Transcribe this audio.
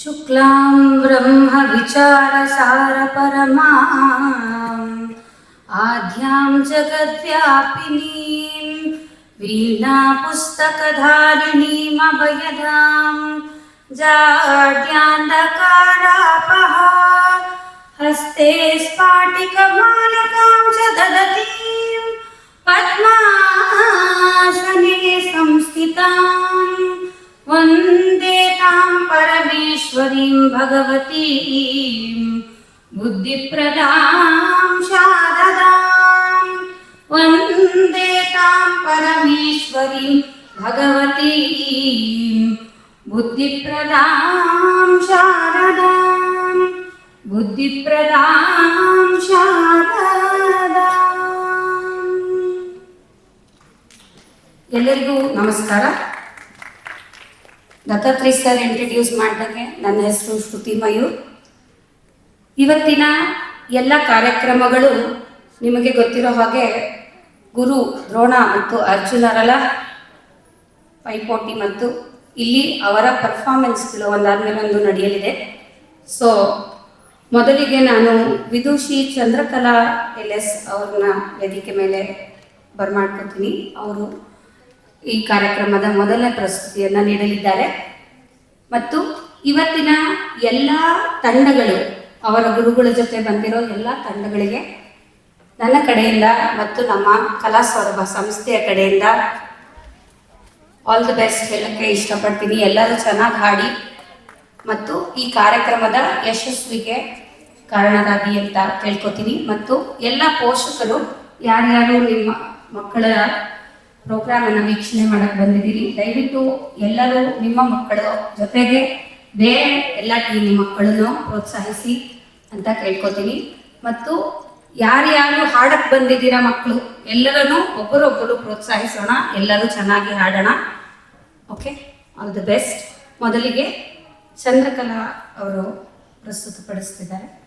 शुक्लां ब्रह्मविचारसारपरमाम् आद्यां जगद्व्यापिनीं वीणापुस्तकधारिणीमभयदां जाड्यान्धकारापः हस्ते स्फाटिकमालिकां च ददतीं परमेश्वरीं भगवतीं बुद्धिप्रदां शारदां वन्दे तां परमेश्वरीं भगवतीं बुद्धिप्रदां शारदां बुद्धिप्रदां शारदाम् ಎಲ್ಲರಿಗೂ ನಮಸ್ಕಾರ ದತ್ತಾತ್ರಿ ಸರ್ ಇಂಟ್ರಡ್ಯೂಸ್ ಮಾಡಿದಂಗೆ ನನ್ನ ಹೆಸರು ಶ್ರುತಿ ಮಯೂರ್. ಇವತ್ತಿನ ಎಲ್ಲ ಕಾರ್ಯಕ್ರಮಗಳು ನಿಮಗೆ ಗೊತ್ತಿರೋ ಹಾಗೆ ಗುರು ದ್ರೋಣ ಮತ್ತು ಅರ್ಜುನರಲ ಪೈಪೋಟಿ ಮತ್ತು ಇಲ್ಲಿ ಅವರ ಪರ್ಫಾರ್ಮೆನ್ಸ್ಗಳು ಒಂದಾದ್ಮೇಲೆ ಒಂದು ನಡೆಯಲಿದೆ. ಸೊ ಮೊದಲಿಗೆ ನಾನು ವಿದುಷಿ ಚಂದ್ರಕಲಾ ಎಲ್ ಎಸ್ ಅವ್ರನ್ನ ವೇದಿಕೆ ಮೇಲೆ ಬರ್ಮಾಡ್ಕೊತೀನಿ. ಅವರು ಈ ಕಾರ್ಯಕ್ರಮದ ಮೊದಲನೇ ಪ್ರಸ್ತುತಿಯನ್ನು ನೀಡಲಿದ್ದಾರೆ. ಮತ್ತು ಇವತ್ತಿನ ಎಲ್ಲ ತಂಡಗಳು, ಅವರ ಗುರುಗಳ ಜೊತೆ ಬಂದಿರೋ ಎಲ್ಲ ತಂಡಗಳಿಗೆ ನನ್ನ ಕಡೆಯಿಂದ ಮತ್ತು ನಮ್ಮ ಕಲಾ ಸೌರಭ ಸಂಸ್ಥೆಯ ಕಡೆಯಿಂದ ಆಲ್ ದ ಬೆಸ್ಟ್ ಹೇಳಕ್ಕೆ ಇಷ್ಟಪಡ್ತೀನಿ. ಎಲ್ಲರೂ ಚೆನ್ನಾಗಿ ಹಾಡಿ ಮತ್ತು ಈ ಕಾರ್ಯಕ್ರಮದ ಯಶಸ್ವಿಗೆ ಕಾರಣರಾಗಿ ಅಂತ ಕೇಳ್ಕೊತೀನಿ. ಮತ್ತು ಎಲ್ಲ ಪೋಷಕರು, ಯಾರ್ಯಾರು ನಿಮ್ಮ ಮಕ್ಕಳ ಪ್ರೋಗ್ರಾಮ್ ಅನ್ನ ವೀಕ್ಷಣೆ ಮಾಡಕ್ ಬಂದಿದ್ದೀರಿ. ದಯವಿಟ್ಟು ಎಲ್ಲರೂ ನಿಮ್ಮ ಮಕ್ಕಳ ಜೊತೆಗೆ ಬೇರೆ ಎಲ್ಲ ಟೀಮ್ ಮಕ್ಕಳನ್ನು ಪ್ರೋತ್ಸಾಹಿಸಿ ಅಂತ ಕೇಳ್ಕೊತೀನಿ. ಮತ್ತು ಯಾರ್ಯಾರು ಹಾಡಕ್ ಬಂದಿದ್ದೀರಾ ಮಕ್ಕಳು, ಎಲ್ಲರನ್ನು ಒಬ್ಬರೊಬ್ಬರು ಪ್ರೋತ್ಸಾಹಿಸೋಣ. ಎಲ್ಲರೂ ಚೆನ್ನಾಗಿ ಹಾಡೋಣ. ಓಕೆ ಆಲ್ ದ ಬೆಸ್ಟ್ ಮೊದಲಿಗೆ ಚಂದ್ರಕಲಾ ಅವರು ಪ್ರಸ್ತುತಪಡಿಸ್ತಿದ್ದಾರೆ.